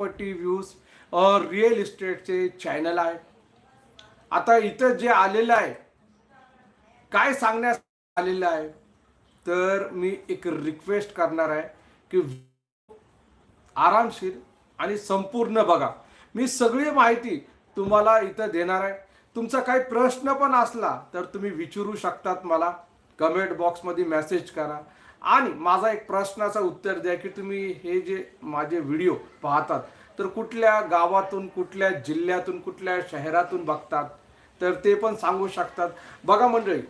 Property views real इस्टेटचे channel आहे. आता इथं जे आलेलं आहे काय सांगण्यास आलेलं आहे तर मी एक रिक्वेस्ट करणार आहे की आरामशीर आणि संपूर्ण बघा. मी सगळी माहिती तुम्हाला इथं देणार आहे. तुमचा काही प्रश्न पण असला तर तुम्ही विचारू शकतात मला. कमेंट बॉक्समध्ये मेसेज करा. आणि माझा एक प्रश्नाचं उत्तर द्या की तुम्ही हे जे माझे व्हिडिओ पाहतात तर कुठल्या गावातून कुठल्या जिल्ह्यातून कुठल्या शहरातून बघतात? तर ते पण सांगू शकतात. बघा मंडळी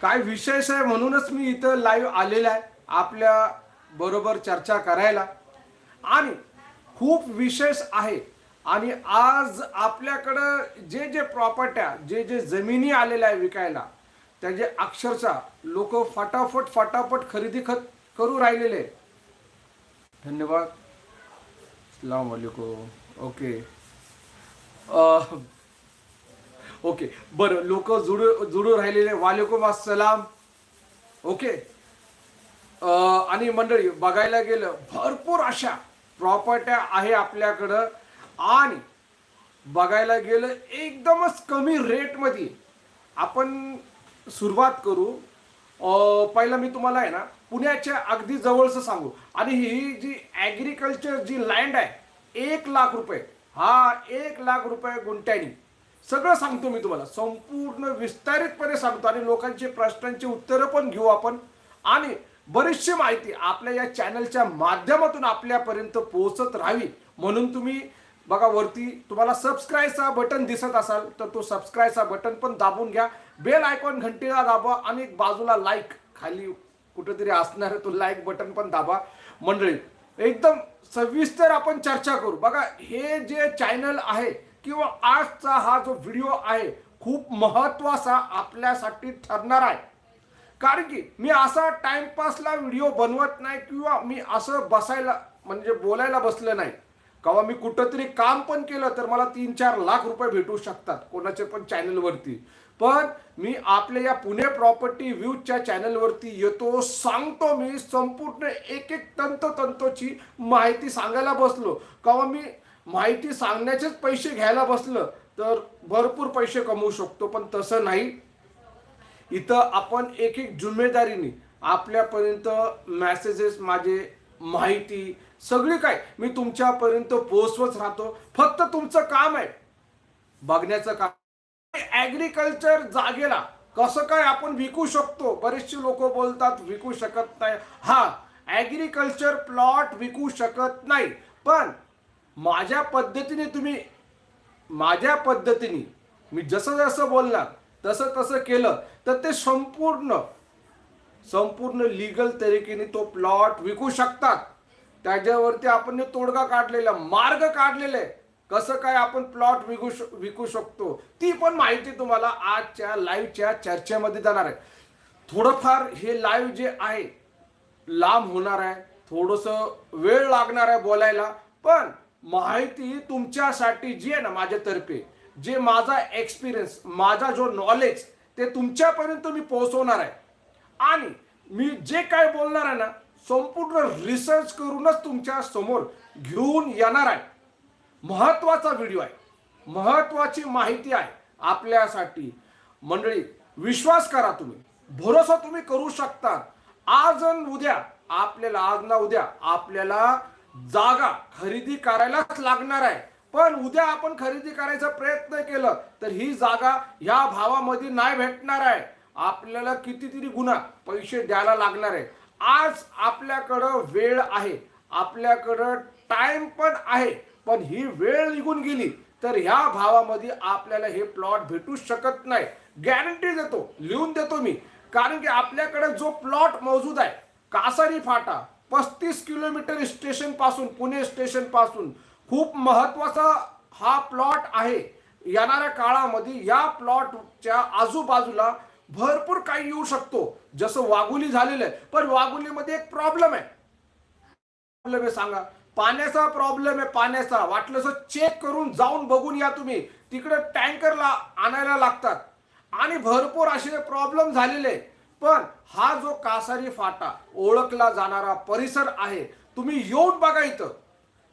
काय विशेष आहे म्हणूनच मी इथं लाईव्ह आलेला आहे आपल्या बरोबर चर्चा करायला. आणि खूप विशेष आहे आणि आज आपल्याकडं जे जे प्रॉपर्ट्या जे जे जमिनी आलेल्या आहे विकायला त्याचे अक्षरशः लोक फटाफट फटाफट खरेदी खत करू राहिलेले धन्यवाद. अस्सलाम वालेकुम. ओके. ओके. बरं लोक जुडू जुडू राहिलेले वालेकुम असलाम ओके. आणि मंडळी बघायला गेलं भरपूर अशा प्रॉपर्ट्या आहे आपल्याकडं. आणि बघायला गेलं एकदमच कमी रेटमध्ये. आपण सुरुवात करू. पहिलं पहिला मी तुम्हाला आहे ना पुण्याच्या अगदी जवळचं सांगू. आणि ही जी ॲग्रिकल्चर जी लँड आहे एक लाख रुपये. हा एक लाख रुपये गुंट्यानी सगळं सांगतो मी तुम्हाला. संपूर्ण विस्तारितपणे सांगतो. आणि लोकांचे प्रश्नांची उत्तरं पण घेऊ आपण. आणि बरीचशी माहिती आपल्या या चॅनलच्या माध्यमातून आपल्यापर्यंत पोहोचत राहावी. म्हणून तुम्ही बघा वरती तुम्हाला सबस्क्राईबचा बटन दिसत असाल तर तो सबस्क्राईबचा बटन पण दाबून घ्या. बेल आयकॉन घंटीला दाबा आणि एक बाजूला लाईक खाली कुठेतरी असणार तो लाईक बटन पण दाबा. मंडळी एकदम सविस्तर आपण चर्चा करू. बघा हे जे चॅनल आहे किंवा आजचा हा जो व्हिडिओ आहे खूप महत्त्वाचा आपल्यासाठी ठरणार आहे. कारण की मी असा टाइमपासला व्हिडिओ बनवत नाही किंवा मी असं बसायला म्हणजे बोलायला बसलं नाही. किंवा मी कुठंतरी काम पण केलं तर मला तीन चार लाख रुपये भेटू शकतात. कोणाचे पण चॅनलवरती. पण मी आपल्या या पुणे प्रॉपर्टी व्ह्यूजच्या चॅनलवरती येतो सांगतो मी संपूर्ण एक एक तंतोतंतोची माहिती सांगायला बसलो. किंवा मी माहिती सांगण्याचेच पैसे घ्यायला बसलं तर भरपूर पैसे कमवू शकतो पण तसं नाही. इथं आपण एक एक जिम्मेदारीने आपल्यापर्यंत मॅसेजेस माझे माहिती सगळी काय? मी तुमच्यापर्यंत पोहोचवत राहतो. फक्त तुमचं काम आहे. बघण्याचं काम ऍग्रिकल्चर जागेला. कसं काय आपण विकू शकतो? बरेचसे लोक बोलतात विकू शकत नाही. हा ऍग्रिकल्चर प्लॉट विकू शकत नाही. पण माझ्या पद्धतीने तुम्ही माझ्या पद्धतीने मी जसं जसं बोलणार तसं तसं केलं तर ते संपूर्ण संपूर्ण लिगल तरीकेने तो प्लॉट विकू शकतात. त्याच्यावरती आपण तोडगा काढलेला मार्ग काढलेला आहे. कसं काय आपण प्लॉट विकू विकू शकतो ती पण माहिती तुम्हाला आजच्या लाईव्हच्या चर्चेमध्ये जाणार आहे. थोडंफार हे लाईव्ह जे आहे लांब होणार आहे थोडंसं वेळ लागणार आहे बोलायला पण माहिती तुमच्यासाठी जी आहे ना माझ्यातर्फे जे माझा एक्सपिरियन्स माझा जो नॉलेज ते तुमच्यापर्यंत मी पोहोचवणार आहे. आणि मी जे काय बोलणार आहे ना संपूर्ण रिसर्च करूनच तुमच्यासमोर घेऊन येणार आहे. महत्त्वाचा व्हिडिओ आहे. महत्वाची माहिती आहे आपल्यासाठी. मंडळी विश्वास करा तुम्ही. भरोसा तुम्ही करू शकता आज उद्या आपल्याला आज ना उद्या आपल्याला जागा खरेदी करायलाच लागणार आहे. पण उद्या आपण खरेदी करायचा प्रयत्न केलं तर ही जागा ह्या भावामध्ये नाही भेटणार आहे. आपल्याला कितीतरी गुन्हा पैसे द्यायला लागणार आहे. आज आपल्याकडं वेळ आहे. आपल्याकडं टाइम पण आहे. पण ही वेळ निघून गेली तर ह्या भावामध्ये आपल्याला हे प्लॉट भेटू शकत नाही. गॅरंटी देतो लिहून देतो मी. कारण की आपल्याकडे जो प्लॉट मौजूद आहे कासारी फाटा पस्तीस किलोमीटर स्टेशनपासून पुणे स्टेशनपासून खूप महत्त्वाचा हा प्लॉट आहे. येणाऱ्या काळामध्ये या प्लॉटच्या आजूबाजूला भरपूर काही येऊ शकतो. जसं वाघुली झालेलं आहे. पण वाघुलीमध्ये एक प्रॉब्लेम आहे. प्रॉब्लेम आहे सांगा. पाण्याचा प्रॉब्लेम आहे पाण्याचा. वाटलं चेक करून जाऊन बघून या तुम्ही. तिकडे टँकरला आणायला लागतात. आणि भरपूर असे प्रॉब्लेम झालेले आहे. पण हा जो कासारी फाटा ओळखला जाणारा परिसर आहे तुम्ही येऊन बघा इथं.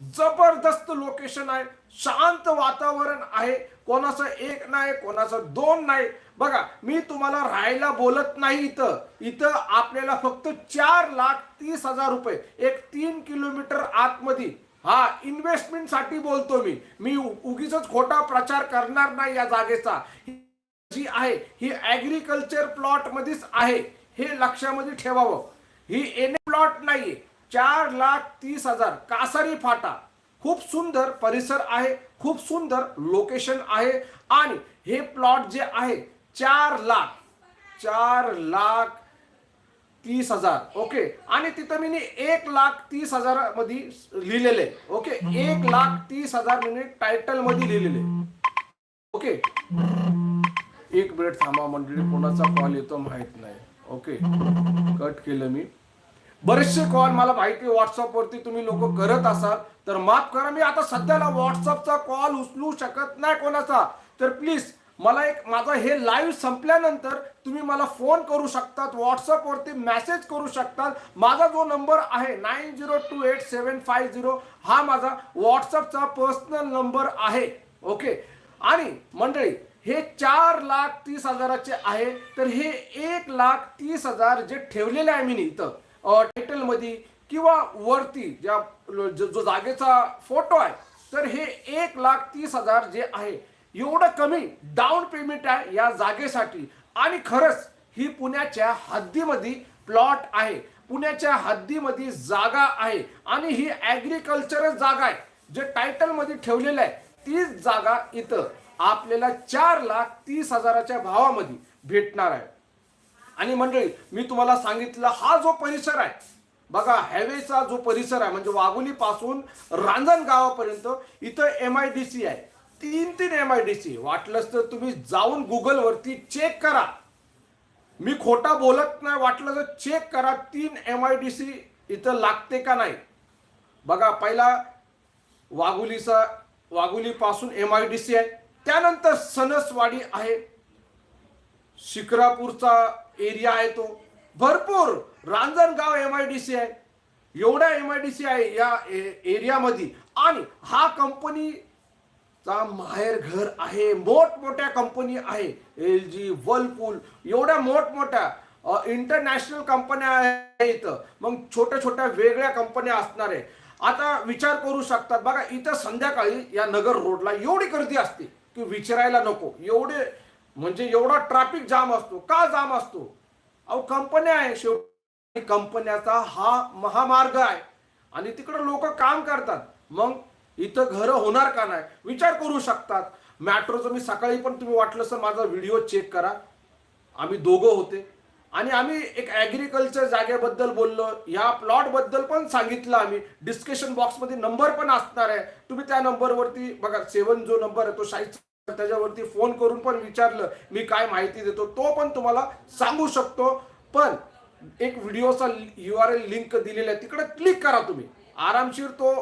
जबरदस्त लोकेशन आहे. शांत वातावरण आहे. कोणाचं एक नाही कोणाचं दोन नाही. बघा मी तुम्हाला राहायला बोलत नाही इथं. इथं आपल्याला फक्त चार लाख तीस हजार रुपये. एक तीन किलोमीटर आतमध्ये. हा इन्व्हेस्टमेंटसाठी बोलतो मी. मी उगीच खोटा प्रचार करणार नाही या जागेचा. जी आहे ही ऍग्रिकल्चर प्लॉट मध्येच आहे. हे लक्षामध्ये ठेवावं. ही एन प्लॉट नाहीये. चार लाख तीस हजार. कासारी फाटा. खूप सुंदर परिसर आहे खूप सुंदर लोकेशन आहे आणि हे प्लॉट जे आहे चार लाख चार लाख तीस हजार ओके आणि तिथं मी एक लाख तीस हजारमध्ये लिहिलेले ओके एक लाख तीस हजार मी टायटलमध्ये लिहिलेले ओके एक मिनिट थांबा मंडळी कोणाचा कॉल येतो माहीत नाही ओके कट केलं मी. बरेचसे कॉल मला माहिती व्हॉट्सअपवरती तुम्ही लोक करत असाल तर माफ करा मी आता सध्याला व्हॉट्सअपचा कॉल उचलू शकत नाही कोणाचा. तर प्लीज मला एक माझा हे लाईव्ह संपल्यानंतर तुम्ही मला फोन करू शकतात व्हॉट्सअपवरती मॅसेज मेसेज करू शकतात. माझा जो नंबर आहे nine zero two eight seven five zero हा माझा व्हॉट्सअपचा पर्सनल नंबर आहे. ओके आणि मंडळी हे चार लाख तीस हजाराचे आहे तर हे एक लाख तीस हजार जे ठेवलेले आहे मी इथं टायटलमध्ये किंवा वरती ज्या जो जागेचा फोटो आहे तर हे एक लाख तीस हजार जे आहे एवढं कमी डाऊन पेमेंट आहे या जागेसाठी. आणि खरंच ही पुण्याच्या हद्दीमध्ये प्लॉट आहे. पुण्याच्या हद्दीमध्ये जागा आहे. आणि ही ॲग्रिकल्चरल जागा आहे. जे टायटलमध्ये ठेवलेलं आहे तीच जागा इथं आपल्याला चार लाख तीस हजाराच्या भावामध्ये भेटणार आहे. आणि मंडळी मी तुम्हाला सांगितलं हा जो परिसर आहे बघा हायवेचा जो परिसर आहे म्हणजे वाघोली पासून रांजण गावापर्यंत इथं एम आय डी सी आहे. तीन तीन एम आय डी सी वाटलंच तर तुम्ही जाऊन गुगलवरती चेक करा. मी खोटा बोलत नाही वाटलं तर चेक करा तीन एम आय डी सी इथं लागते का नाही. बघा पहिला वाघुलीचा वाघुलीपासून एम आय डी सी आहे. त्यानंतर सनसवाडी आहे. शिक्रापूरचा एरिया आहे तो. भरपूर. Ranjangaon M I D C आहे. एवढ्या एम आय डी सी आहे या एरियामध्ये. आणि हा कंपनीचा माहेर घर आहे. मोठमोठ्या कंपनी आहे. एल जी वर्लपूल एवढ्या मोठमोठ्या इंटरनॅशनल कंपन्या आहे इथं. मग छोट्या छोट्या वेगळ्या कंपन्या असणार आहे. आता विचार करू शकतात. बघा इथं संध्याकाळी या नगर रोडला एवढी गर्दी असते की विचारायला नको. एवढे म्हणजे एवढा ट्रॅफिक जाम असतो. का जाम असतो? अहो कंपन्या आहे शेवटी. कंपन्याचा हा महामार्ग आहे. आणि तिकडे लोक काम करतात. मग इथं घरं होणार का नाही? विचार करू शकतात. मॅट्रोचं मी सकाळी पण तुम्ही वाटलं सर माझा व्हिडिओ चेक करा. आम्ही दोघं होते. आणि आम्ही एक ॲग्रिकल्चर जागेबद्दल बोललो. ह्या प्लॉटबद्दल पण सांगितलं आम्ही. डिस्कशन बॉक्समध्ये नंबर पण असणार आहे. तुम्ही त्या नंबरवरती बघा सेवन जो नंबर आहे तो शाहीचा त्याच्यावरती फोन करून पण विचारलं मी काय माहिती देतो तो पण तुम्हाला सांगू शकतो. पण एक व्हिडिओचा यू आर एल लिंक दिलेला आहे तिकडे क्लिक करा तुम्ही. आरामशीर तो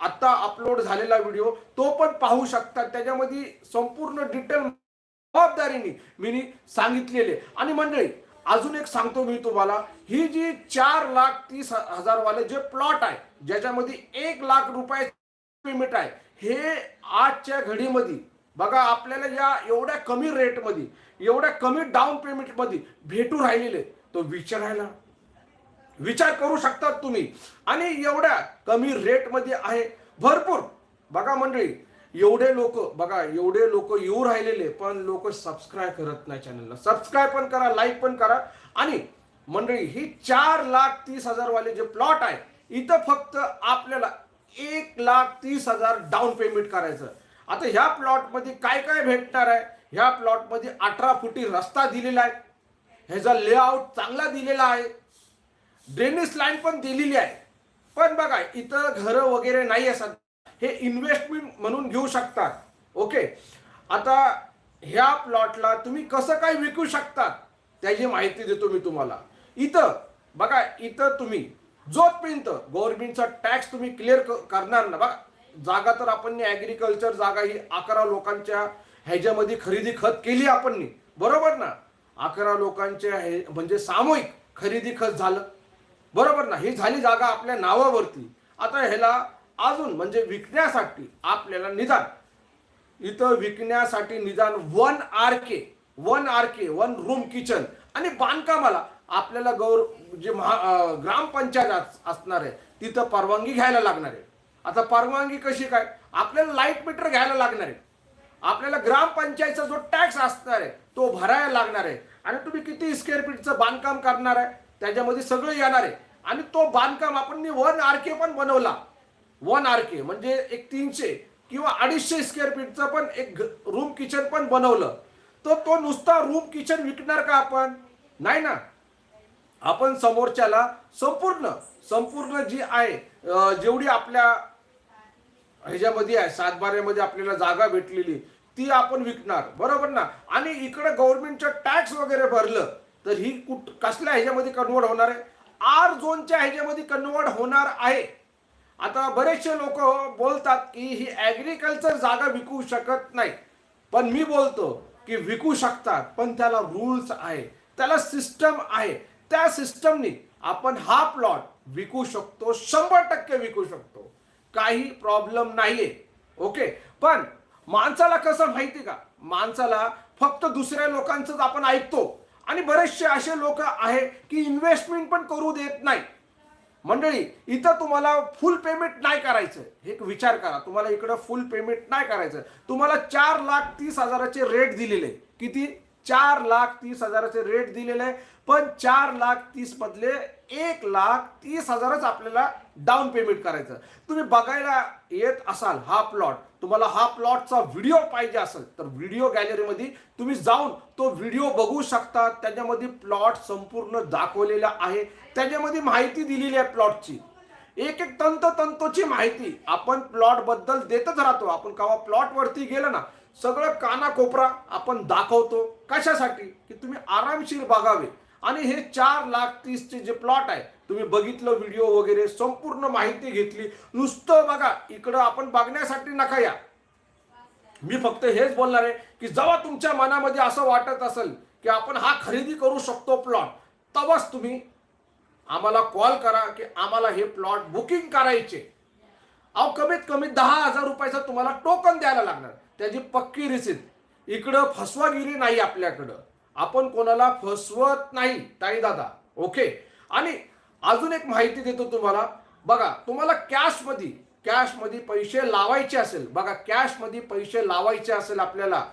आत्ता अपलोड झालेला व्हिडिओ तो पण पाहू शकता. त्याच्यामध्ये संपूर्ण डिटेल जबाबदारीने मी सांगितलेले आणि मंडळी अजून एक सांगतो मी तुम्हाला ही जी चार लाख तीस हजार वाले जे प्लॉट आहे ज्याच्यामध्ये एक लाख रुपये पेमेंट आहे हे आजच्या घडीमध्ये बघा आपल्याला या एवढ्या कमी रेटमध्ये एवढ्या कमी डाऊन पेमेंटमध्ये भेटू राहिलेले तो विचारायला विचार करू शकतात तुम्ही. आणि एवढ्या कमी रेटमध्ये आहे. भरपूर. बघा मंडळी एवढे लोक बघा एवढे लोक येऊ राहिलेले पण लोक सबस्क्राईब करत नाही चॅनलला सबस्क्राईब पण करा लाईक पण करा. आणि मंडळी ही चार लाख तीस हजार वाले जे प्लॉट आहे इथं फक्त आपल्याला एक लाख तीस हजार डाऊन पेमेंट करायचं. आता ह्या प्लॉटमध्ये काय काय भेटणार आहे? ह्या प्लॉटमध्ये अठरा फुटी रस्ता दिलेला आहे. ह्याचा लेआउट चांगला दिलेला आहे. ड्रेनेज लाईन पण दिलेली आहे. पण बघा इथं घरं वगैरे नाही असतात हे इन्व्हेस्टमेंट म्हणून घेऊ शकतात ओके? आता ह्या प्लॉटला तुम्ही कसं काय विकू शकतात त्याची माहिती देतो मी तुम्हाला. इथं बघा इथं तुम्ही जोपर्यंत गव्हर्नमेंटचा टॅक्स तुम्ही क्लिअर करणार ना बघा जागा तर आपण ऍग्रिकल्चर जागा ही अकरा लोकांच्या ह्याच्यामध्ये खरेदी खत केली आपण बरोबर ना? अकरा लोकांच्या हे म्हणजे सामूहिक खरेदी खत झालं. बरोबर ना? ही झाली जागा आपल्या नावावरती. आता ह्याला अजून म्हणजे विकण्यासाठी आपल्याला निदान इथं विकण्यासाठी निदान one R K one R K one room kitchen आणि बांधकामाला आपल्याला गौर जे महा ग्रामपंचायत असणार आहे तिथं परवानगी घ्यायला लागणार आहे. आता परवानगी कशी काय? आपल्याला लाइट मीटर घ्यायला लागणार आहे. आपल्याला ग्रामपंचायतचा जो टॅक्स असणार आहे तो भरायला लागणार आहे. आणि तुम्ही किती स्क्वेअर फीटचं बांधकाम करणार आहे त्याच्यामध्ये सगळं येणार आहे. आणि तो बांधकाम आपण वन आर के पण बनवला. वन आर के म्हणजे एक तीनशे किंवा अडीचशे स्क्वेअर फीटचं पण एक रूम किचन पण बनवलं. तर तो नुसता रूम किचन विकणार का आपण? नाही ना. आपण समोरच्याला संपूर्ण संपूर्ण जी आहे जेवढी आपल्या ह्याच्यामध्ये आहे सातबाऱ्यामध्ये आपल्याला जागा भेटलेली ती आपण विकणार बरोबर ना? आणि इकडं गव्हर्नमेंटचं टॅक्स वगैरे भरलं तर ही कुठ कसल्या ह्याच्यामध्ये कन्वर्ट होणार आहे? आर झोनच्या ह्याच्यामध्ये कन्वर्ट होणार आहे. आता बरेचसे लोक बोलतात की ही ॲग्रिकल्चर जागा विकू शकत नाही. पण मी बोलतो की विकू शकतात पण त्याला रूल्स आहे. त्याला सिस्टम आहे. त्या सिस्टमनी आपण हा प्लॉट विकू शकतो शंभर टक्के विकू शकतो. काही प्रॉब्लेम नाहीये. ओके पण माणसाला कसं माहिती का? माणसाला फक्त दुसऱ्या लोकांचंच आपण ऐकतो. आणि बरेचसे असे लोक आहे की इन्व्हेस्टमेंट पण करू देत नाही. मंडळी इथं तुम्हाला फुल पेमेंट नाही करायचं. हे विचार करा. तुम्हाला इकडं फुल पेमेंट नाही करायचं. तुम्हाला चार लाख तीस हजाराचे रेट दिलेले. किती? चार लाख तीस हजाराचे रेट दिलेले आहे. पण चार लाख तीस मधले एक लाख तीस हजारच आपल्याला डाऊन पेमेंट करायचं. तुम्ही बघायला येत असाल हा प्लॉट तुम्हाला हा प्लॉटचा व्हिडिओ पाहिजे असेल तर व्हिडिओ गॅलरीमध्ये तुम्ही जाऊन तो व्हिडिओ बघू शकता. त्याच्यामध्ये प्लॉट संपूर्ण दाखवलेला आहे. त्याच्यामध्ये माहिती दिलेली आहे प्लॉटची एक एक तंत तंतोची माहिती आपण प्लॉटबद्दल देतच राहतो. आपण केव्हा प्लॉट वरती गेलं ना सगळं कानाकोपरा आपण दाखवतो कशासाठी? की तुम्ही आरामशीर बघावे. आणि हे चार लाख तीसचे जे प्लॉट आहे तुम्ही बघितलं व्हिडिओ वगैरे संपूर्ण माहिती घेतली. नुसतं बघा इकडं आपण बघण्यासाठी नका या. मी फक्त हेच बोलणार आहे की जेव्हा तुमच्या मनामध्ये असं वाटत असेल की आपण हा खरेदी करू शकतो प्लॉट तेव्हाच तुम्ही आम्हाला कॉल करा की आम्हाला हे प्लॉट बुकिंग करायचे. अहो कमीत कमी दहा हजार रुपयाचा तुम्हाला टोकन द्यायला लागणार. त्याची पक्की रिसिप्ट इकडं फसवागिरी नाही आपल्याकडं. आपण कोणाला फसवत नाही ताई दादा. ओके आणि अजून एक माहिती देतो तुम्हाला. बघा तुम्हाला कॅशमध्ये कॅशमध्ये पैसे लावायचे असेल बघा कॅशमध्ये पैसे लावायचे असेल आपल्याला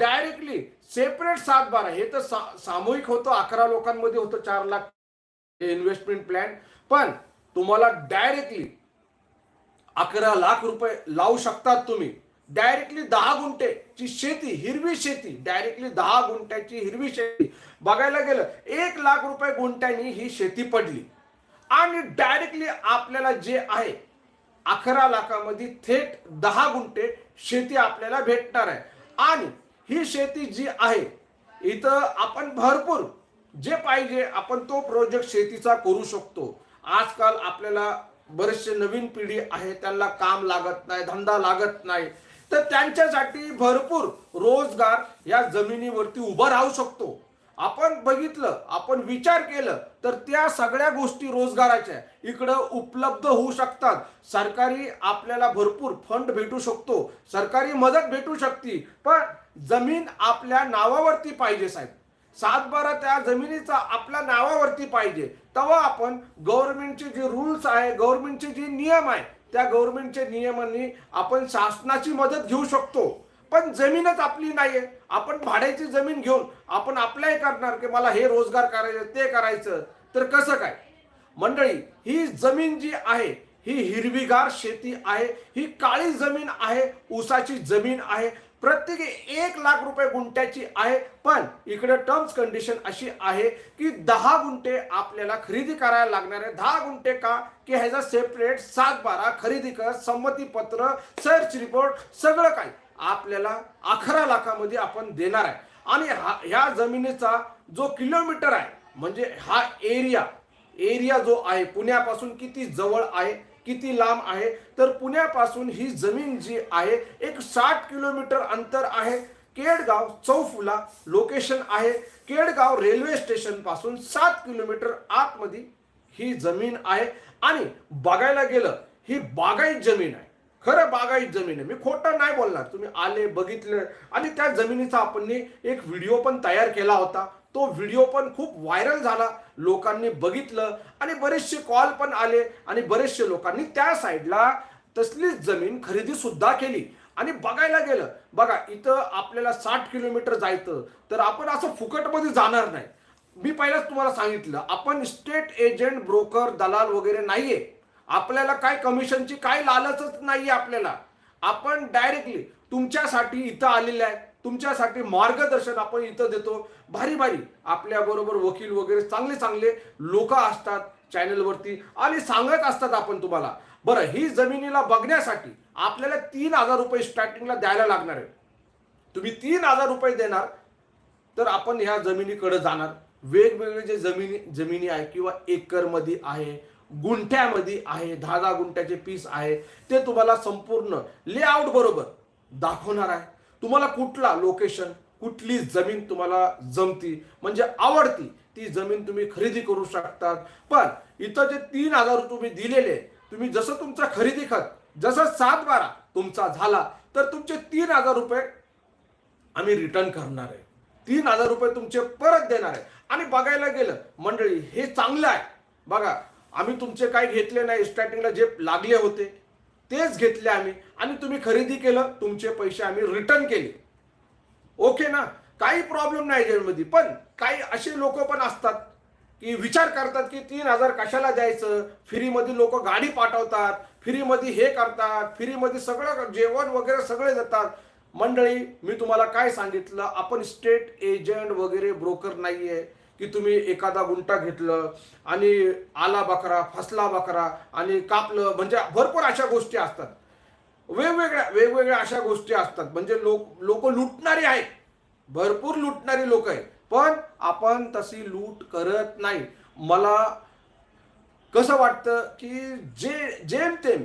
डायरेक्टली सेपरेट सात बारा. हे तर सा- सामूहिक होतं अकरा लोकांमध्ये होतं चार लाख इन्व्हेस्टमेंट प्लॅन पण तुम्हाला डायरेक्टली अकरा लाख रुपये लावू शकतात तुम्ही. डायरेक्टली दहा गुंठेची शेती हिरवी शेती. डायरेक्टली दहा गुंठ्याची हिरवी शेती. बघायला गेलं एक लाख रुपये गुंठ्यांनी ही शेती पडली. आणि डायरेक्टली आपल्याला जे आहे अकरा लाखामध्ये थेट दहा गुंठे शेती आपल्याला भेटणार आहे. आणि ही शेती जी आहे इथं आपण भरपूर जे पाहिजे आपण तो प्रोजेक्ट शेतीचा करू शकतो. आजकाल आपल्याला बरेचसे नवीन पिढी आहे त्यांना काम लागत नाही धंदा लागत नाही. तर त्यांच्यासाठी भरपूर रोजगार या जमिनीवरती उभं राहू शकतो. आपण बघितलं आपण विचार केलं तर त्या सगळ्या गोष्टी रोजगाराच्या इकडं उपलब्ध होऊ शकतात. सरकारी आपल्याला भरपूर फंड भेटू शकतो. सरकारी मदत भेटू शकते. पण जमीन आपल्या नावावरती पाहिजे साहेब. सातबारा त्या जमिनीचा आपल्या नावावरती पाहिजे. तेव्हा आपण गव्हर्नमेंटचे जे रूल्स आहे गव्हर्नमेंटचे जे नियम आहे त्या गव्हर्नमेंटच्या नियमांनी आपण शासनाची मदत घेऊ शकतो. पण जमीनच आपली नाहीये. आपण भाड्याची जमीन घेऊन आपण अप्लाय करणार की मला हे रोजगार करायचं ते करायचं तर कसं काय? मंडळी ही जमीन जी आहे ही हिरवीगार शेती आहे ही काळी जमीन आहे ऊसाची जमीन आहे प्रत्येकी एक लाख रुपये गुंठ्याची आहे. पण इकडे टर्म्स कंडिशन अशी आहे की दहा गुंठे आपल्याला खरेदी करायला लागणार आहे. दहा गुंठे का? की ह्याचा सेपरेट सात बारा खरेदी कर संमतीपत्र सर्च रिपोर्ट सगळं काही आपल्याला अकरा लाखामध्ये आपण देणार आहे. आणि हा ह्या जमिनीचा जो किलोमीटर आहे म्हणजे हा एरिया एरिया जो आहे पुण्यापासून किती जवळ आहे किती लांब आहे? तर पुण्यापासून ही जमीन जी आहे एक साठ किलोमीटर अंतर आहे. केडगाव चौफुला लोकेशन आहे. केडगाव रेल्वे स्टेशनपासून सात किलोमीटर आतमध्ये ही जमीन आहे. आणि बघायला गेलं ही बागायत जमीन आहे. खरं बागायत जमीन आहे. मी खोटं नाही बोलणार. तुम्ही आले बघितलं. आणि त्या जमिनीचा आपण एक व्हिडिओ पण तयार केला होता. तो व्हिडिओ पण खूप व्हायरल झाला. लोकांनी बघितलं आणि बरेचसे कॉल पण आले आणि बरेचसे लोकांनी त्या साईडला तसलीच जमीन खरेदी सुद्धा केली. आणि बघायला गेलं बघा इथं आपल्याला साठ किलोमीटर जायचं तर आपण असं फुकटमध्ये जाणार नाही. मी पहिलाच तुम्हाला सांगितलं आपण स्टेट एजंट ब्रोकर दलाल वगैरे नाहीये. आपल्याला काय कमिशनची काय लालचच नाहीये आपल्याला. आपण डायरेक्टली तुमच्यासाठी इथं आलेले आहे. तुमच्यासाठी मार्गदर्शन आपण इथं देतो. भारी भारी. आपल्याबरोबर वकील वगैरे चांगले चांगले लोक असतात चॅनलवरती आणि सांगत असतात आपण तुम्हाला. बरं ही जमिनीला बघण्यासाठी आपल्याला तीन हजार रुपये स्टार्टिंगला द्यायला लागणार आहे. तुम्ही तीन हजार रुपये देणार तर आपण ह्या जमिनीकडे जाणार. वेगवेगळे जे जमिनी जमिनी आहे किंवा एकरमध्ये आहे गुंठ्यामध्ये आहे दहा दहा गुंठ्याचे पीस आहे ते तुम्हाला संपूर्ण लेआउट बरोबर दाखवणार आहे. तुम्हाला कुठला लोकेशन कुठली जमीन तुम्हाला जमती म्हणजे आवडती ती जमीन तुम्ही खरेदी करू शकतात. पण इथं जे तीन हजार तुम्ही दिलेले तुम्ही जसं तुमचा खरेदी खत जसं सात बारा तुमचा झाला तर तुमचे तीन हजार रुपये आम्ही रिटर्न करणार आहे. तीन हजार रुपये तुमचे परत देणार आहे. आणि बघायला गेलं मंडळी हे चांगलं आहे. बघा आम्ही तुमचे काय घेतले नाही स्टार्टिंगला जे लागले होते तेच घेतले आम्ही. आणि तुम्ही खरेदी केलं तुमचे पैसे आम्ही रिटर्न केले. ओके ना? काही प्रॉब्लेम नाही जेलमध्ये. पण काही असे लोक पण असतात की विचार करतात की तीन हजार कशाला द्यायचं? फ्रीमध्ये लोक गाडी पाठवतात फ्रीमध्ये हे करतात फ्रीमध्ये सगळं जेवण वगैरे सगळे देतात. मंडळी मी तुम्हाला काय सांगितलं? आपण स्टेट एजंट वगैरे ब्रोकर नाहीये. की तुम्ही एखादा गुंटा घेतलं आणि आला बकरा फसला बकरा आणि कापलं म्हणजे भरपूर अशा गोष्टी असतात. वेगवेगळ्या वेगवेगळ्या अशा गोष्टी असतात. म्हणजे लोक लोक लुटणारी आहेत. भरपूर लुटणारी लोक आहेत. पण आपण तशी लूट करत नाही. मला कसं वाटतं की जे जेमतेम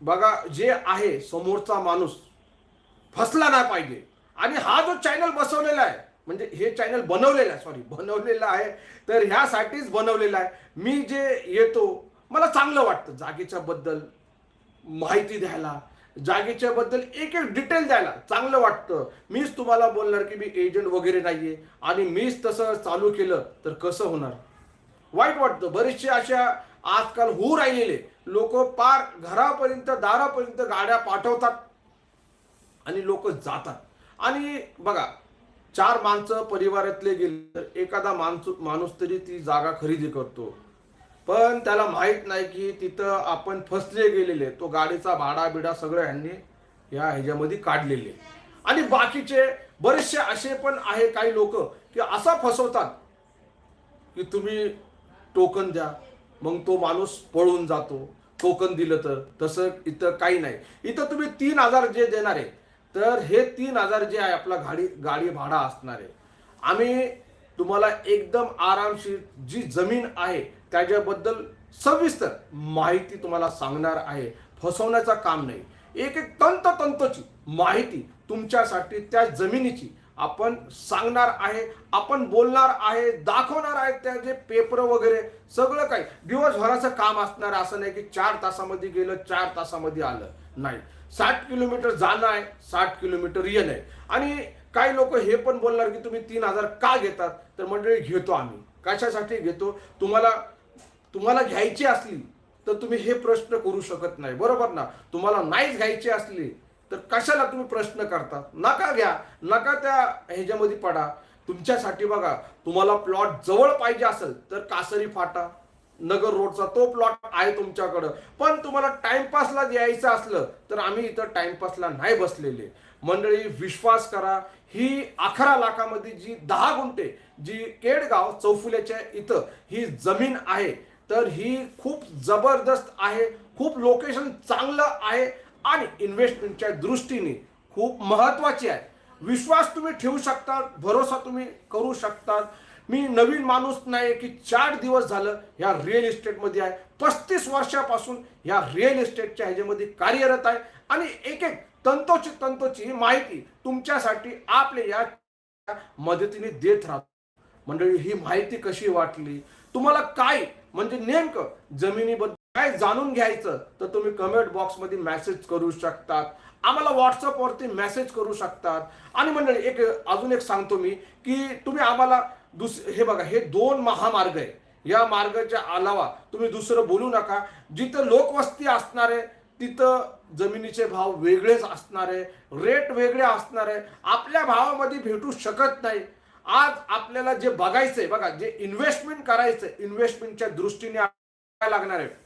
बघा जे आहे समोरचा माणूस फसला नाही पाहिजे. आणि हा जो चॅनल बसवलेला आहे म्हणजे हे चॅनल बनवलेलं आहे सॉरी बनवलेलं आहे. तर ह्यासाठीच बनवलेलं आहे. मी जे येतो मला चांगलं वाटतं जागेच्या बद्दल माहिती द्यायला. जागेच्या बद्दल एक एक डिटेल द्यायला चांगलं वाटतं. मीच तुम्हाला बोलणार की मी एजंट वगैरे नाहीये आणि मीच तसं चालू केलं तर कसं होणार? वाईट वाटतं. बरेचसे अशा आजकाल होऊ राहिलेले. लोक पार घरापर्यंत दारापर्यंत गाड्या पाठवतात आणि लोक जातात. आणि बघा चार माणसं परिवारातले गेले तर एखादा माणूस माणूस तरी ती जागा खरेदी करतो. पण त्याला माहीत नाही की तिथं आपण फसले गेलेले तो गाडीचा भाडा बिडा सगळं ह्यांनी या ह्याच्यामध्ये काढलेले. आणि बाकीचे बरेचसे असे पण आहे काही लोक की असा फसवतात की तुम्ही टोकन द्या मग तो माणूस पळून जातो. टोकन दिलं तर तसं इथं काही नाही. इथं तुम्ही तीन हजार जे देणार आहे तर हे तीन हजार जे आहे आपला गाडी गाडी भाडा असणार आहे. आम्ही तुम्हाला एकदम आरामशीर जी जमीन आहे त्याच्याबद्दल सविस्तर माहिती तुम्हाला सांगणार आहे. फसवण्याचं काम नाही. एक एक तंत तंतची माहिती तुमच्यासाठी त्या जमिनीची आपण सांगणार आहे आपण बोलणार आहे दाखवणार आहे त्याचे पेपर वगैरे सगळं काही. दिवसभराचं काम असणार असं नाही की चार तासामध्ये गेलं चार तासामध्ये आलं. नाही. साठ किलोमीटर जाणं आहे साठ किलोमीटर येणं आहे. आणि काही लोक हे पण बोलणार की तुम्ही तीन हजार का घेतात? तर मंडळी घेतो आम्ही. कशासाठी घेतो? तुम्हाला तुम्हाला घ्यायची असली तर तुम्ही हे प्रश्न करू शकत नाही. बरोबर ना? तुम्हाला नाहीच घ्यायची असली तर कशाला तुम्ही प्रश्न करता? नका घ्या नका त्या ह्याच्यामध्ये पडा. तुमच्यासाठी बघा तुम्हाला प्लॉट जवळ पाहिजे असेल तर कासरी फाटा. नगर रोडचा तो प्लॉट आहे तुमच्याकडं. पण तुम्हाला टाइमपासला द्यायचं असलं तर आम्ही इथं टाइमपासला नाही बसलेले. मंडळी विश्वास करा ही अकरा लाखामध्ये जी दहा गुंठे जी केडगाव चौफुल्याच्या इथं ही जमीन आहे तर ही खूप जबरदस्त आहे खूप लोकेशन चांगलं आहे आणि इन्व्हेस्टमेंटच्या दृष्टीने खूप महत्वाची आहे. विश्वास तुम्ही ठेवू शकता भरोसा तुम्ही करू शकता. मी नवीन माणूस नाही की चार दिवस झालं ह्या रिअल इस्टेटमध्ये आहे. पस्तीस वर्षापासून ह्या रिअल इस्टेटच्या ह्याच्यामध्ये कार्यरत आहे. आणि एक एक तंतोची तंतोची माहिती तुमच्यासाठी आपल्या या मदतीने देत राहतो. मंडळी ही माहिती कशी वाटली? तुम्हाला काय? म्हणजे नेमकं जमिनीबद्दल काय जाणून घ्यायचं तर तुम्ही कमेंट बॉक्समध्ये मेसेज करू शकतात. आम्हाला व्हॉट्सअपवरती मेसेज करू शकतात. आणि मंडळी एक अजून एक सांगतो मी की तुम्ही आम्हाला दुस हे बघा हे दोन महामार्ग आहे. या मार्गाच्या अलावा तुम्ही दुसरं बोलू नका. जिथं लोकवस्ती असणार आहे तिथं जमिनीचे भाव वेगळेच असणार आहे रेट वेगळे असणार आहे. आपल्या भावामध्ये भेटू शकत नाही. आज आपल्याला जे बघायचंय बघा जे इन्व्हेस्टमेंट करायचंय इन्व्हेस्टमेंटच्या दृष्टीने काय लागणार आहे?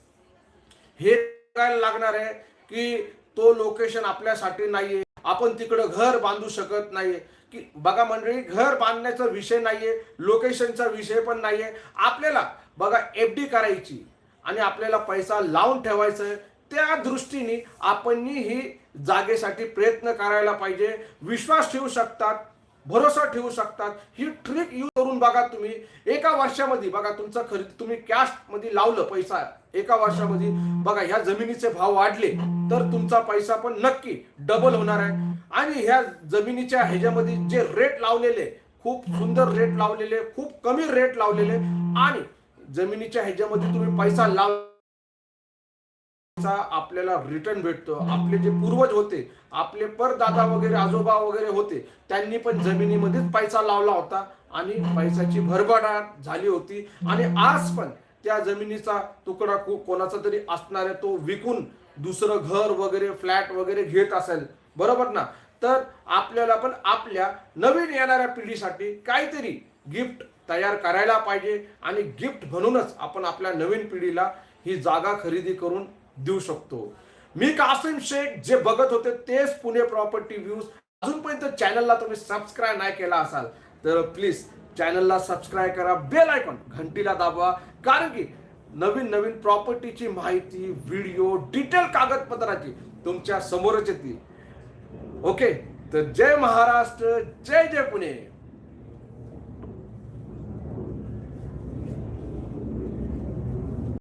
हे काय लागणार आहे की तो लोकेशन आपल्यासाठी नाहीये. आपण तिकडं घर बांधू शकत नाहीये. की बघा मंडळी घर बांधण्याचा विषय नाहीये लोकेशनचा विषय पण नाहीये. आपल्याला बघा एफ डी करायची आणि आपल्याला पैसा लावून ठेवायचा आहे. त्या दृष्टीने आपण ही जागेसाठी प्रयत्न करायला पाहिजे. विश्वास ठेवू शकतात. भरोसा ठेवू शकतात. ही ट्रिक यूज करून बघा तुम्ही. एका वर्षामध्ये बघा तुमचा खरेदी तुम्ही कॅशमध्ये लावलं पैसा. एका वर्षामध्ये बघा ह्या जमिनीचे भाव वाढले तर तुमचा पैसा पण नक्की डबल होणार आहे. आणि ह्या जमिनीच्या ह्याच्यामध्ये जे रेट लावलेले खूप सुंदर रेट लावलेले खूप कमी रेट लावलेले आणि जमिनीच्या ह्याच्यामध्ये तुम्ही पैसा लाव चा आपल्याला रिटर्न भेटतो. आपले जे पूर्वज होते आपले परदादा वगैरे आजोबा वगैरे होते त्यांनी पण जमिनीमध्येच पैसा लावला होता आणि पैशाची भरभराट झाली होती. आणि आज पण त्या जमिनीचा तुकडा को- कोणाचा तरी असणार तो विकून दुसरं घर वगैरे फ्लॅट वगैरे घेत असेल. बरोबर ना? तर आपल्याला पण आपल्या नवीन येणाऱ्या पिढीसाठी काहीतरी गिफ्ट तयार करायला पाहिजे. आणि गिफ्ट म्हणूनच आपण आपल्या नवीन पिढीला ही जागा खरेदी करून देऊ शकतो. मी कासिम शेख जे बघत होते तेच पुणे प्रॉपर्टी व्ह्यूज अजूनपर्यंत चॅनलला तुम्ही सबस्क्राईब नाही केला असाल तर प्लीज चॅनलला सबस्क्राईब करा. बेल आयकॉन घंटीला दाबवा कारण की नवीन नवीन प्रॉपर्टीची माहिती व्हिडिओ डिटेल कागदपत्राची तुमच्या समोरच येतील. ओके तर जय महाराष्ट्र जय जय पुणे.